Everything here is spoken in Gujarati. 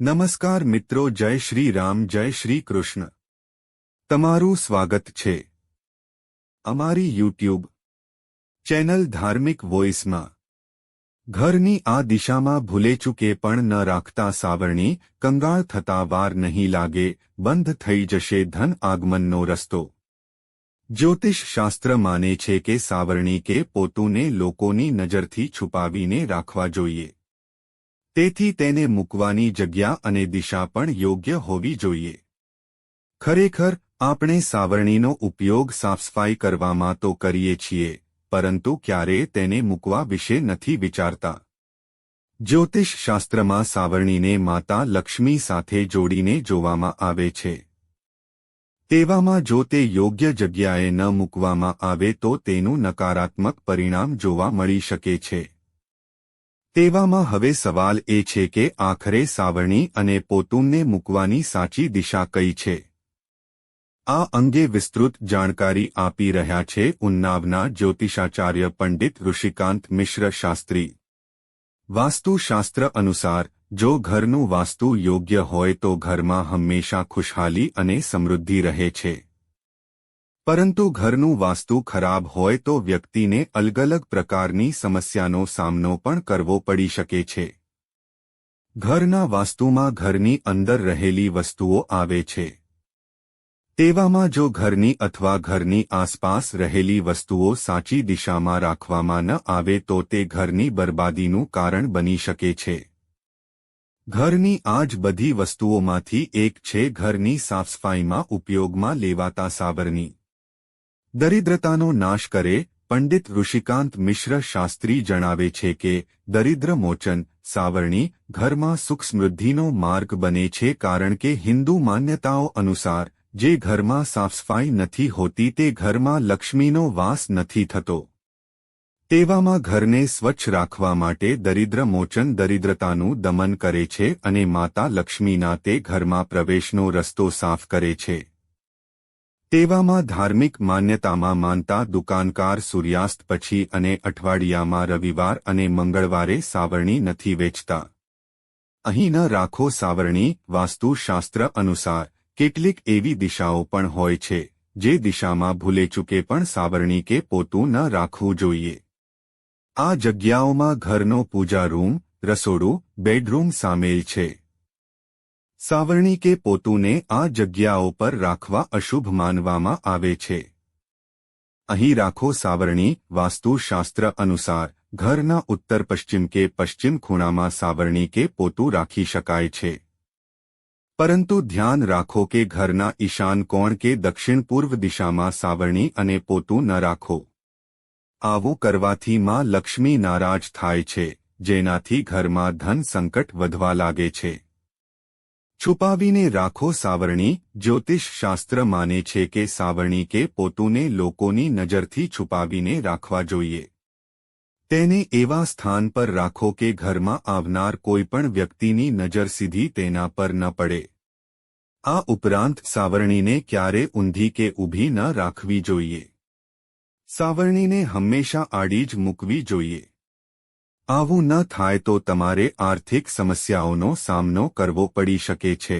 નમસ્કાર મિત્રો, જય શ્રી રામ, જય શ્રી કૃષ્ણ. તમારું સ્વાગત છે. અમારી યુટ્યુબ ચેનલ ધાર્મિક વોઇસમાં. ઘરની આ દિશામાં ભૂલે ચૂકે પણ ન રાખતા સાવરણી, કંગાળ થતા વાર નહીં લાગે, બંધ થઈ જશે ધન આગમનનો રસ્તો. જ્યોતિષ શાસ્ત્ર માને છે કે સાવરણી કે પોતુને લોકોની નજરથી છુપાવીને રાખવા જોઈએ. તેથી તેને મૂકવાની જગ્યા અને દિશા પણ યોગ્ય હોવી જોઈએ. ખરેખર, આપણે સાવરણીનો ઉપયોગ સાફસફાઈ કરવામાં તો કરીએ છીએ, પરંતુ ક્યારે તેને મૂકવા વિશે નથી વિચારતા. જ્યોતિષશાસ્ત્રમાં સાવરણીને માતા લક્ષ્મી સાથે જોડીને જોવામાં આવે છે. તેવામાં જો તે યોગ્ય જગ્યાએ ન મૂકવામાં આવે તો તેનું નકારાત્મક પરિણામ જોવા મળી શકે છે. તેવામાં હવે સવાલ એ છે કે આખરે સાવરણી અને પોતુનને મૂકવાની સાચી દિશા કઈ છે? આ અંગે વિસ્તૃત જાણકારી આપી રહ્યા છે ઉન્નાવના જ્યોતિષાચાર્ય પંડિત ઋષિકાંત મિશ્ર શાસ્ત્રી. વાસ્તુશાસ્ત્ર અનુસાર, જો ઘરનું વાસ્તુ યોગ્ય હોય તો ઘરમાં હંમેશા ખુશહાલી અને સમૃદ્ધિ રહે છે. પરંતુ ઘરનું વાસ્તુ ખરાબ હોય તો વ્યક્તિને અલગ અલગ પ્રકારની સમસ્યાનો સામનો પણ કરવો પડી શકે છે. ઘરના વાસ્તુમાં ઘરની અંદર રહેલી વસ્તુઓ આવે છે. તેવામાં જો ઘરની અથવા ઘરની આસપાસ રહેલી વસ્તુઓ સાચી દિશામાં રાખવામાં ન આવે તો તે ઘરની બરબાદીનું કારણ બની શકે છે. ઘરની આ જ બધી વસ્તુઓમાંથી એક છે ઘરની સાફસફાઈમાં ઉપયોગમાં લેવાતા સાબરની. દરિદ્રતાનો નાશ કરે, પંડિત ઋષિકાંત મિશ્ર શાસ્ત્રી જણાવે છે કે, દરિદ્ર મોચન સાવરણી ઘરમાં સુખ સમૃદ્ધિનો માર્ગ બને છે કારણ કે હિન્દુ માન્યતાઓ અનુસાર, જે ઘરમાં સાફસફાઈ નથી હોતી તે ઘરમાં લક્ષ્મીનો વાસ નથી થતો. તેવામાં ઘરને સ્વચ્છ રાખવા માટે દરિદ્ર મોચન દરિદ્રતાનું દમન કરે છે અને માતા લક્ષ્મીના તે ઘરમાં પ્રવેશનો રસ્તો સાફ કરે છે. તેવામાં ધાર્મિક માન્યતામાં માનતા દુકાનકાર સૂર્યાસ્ત પછી અને અઠવાડિયામાં રવિવાર અને મંગળવારે સાવરણી નથી વેચતા. અહીં ન રાખો સાવરણી વાસ્તુશાસ્ત્ર અનુસાર કેટલીક એવી દિશાઓ પણ હોય છે, જે દિશામાં ભૂલે ચૂકે પણ સાવરણી કે પોતું ન રાખવું જોઈએ. આ જગ્યાઓમાં ઘરનો પૂજા રૂમ, રસોડું, બેડરૂમ સામેલ છે. સાવરણી કે પોતુને આ જગ્યાઓ પર રાખવા અશુભ માનવામાં આવે છે. અહીં રાખો સાવરણી, વાસ્તુશાસ્ત્ર અનુસાર, ઘરના ઉત્તર પશ્ચિમ કે પશ્ચિમ ખૂણામાં સાવરણી કે પોતું રાખી શકાય છે. પરંતુ ધ્યાન રાખો કે ઘરના ઈશાન કોણ કે દક્ષિણ પૂર્વ દિશામાં સાવરણી અને પોતું ન રાખો. આવું કરવાથી માં લક્ષ્મી નારાજ થાય છે, જેનાથી ઘરમાં ધન સંકટ વધવા લાગે છે. છુપાવીને રાખો સાવરણી, જ્યોતિષ શાસ્ત્ર માને છે કે સાવરણી કે પોતુને લોકોની નજરથી છુપાવીને રાખવા જોઈએ. તેને એવા સ્થાન પર રાખો કે ઘરમાં આવનાર કોઈપણ વ્યક્તિની નજર સીધી તેના પર ન પડે. આ ઉપરાંત સાવરણીને ક્યારે ઊંધી કે ઊભી ન રાખવી જોઈએ. સાવરણીને હંમેશા આડી જ મૂકવી જોઈએ. આવું ન થાય તો તમારે આર્થિક સમસ્યાઓનો સામનો કરવો પડી શકે છે.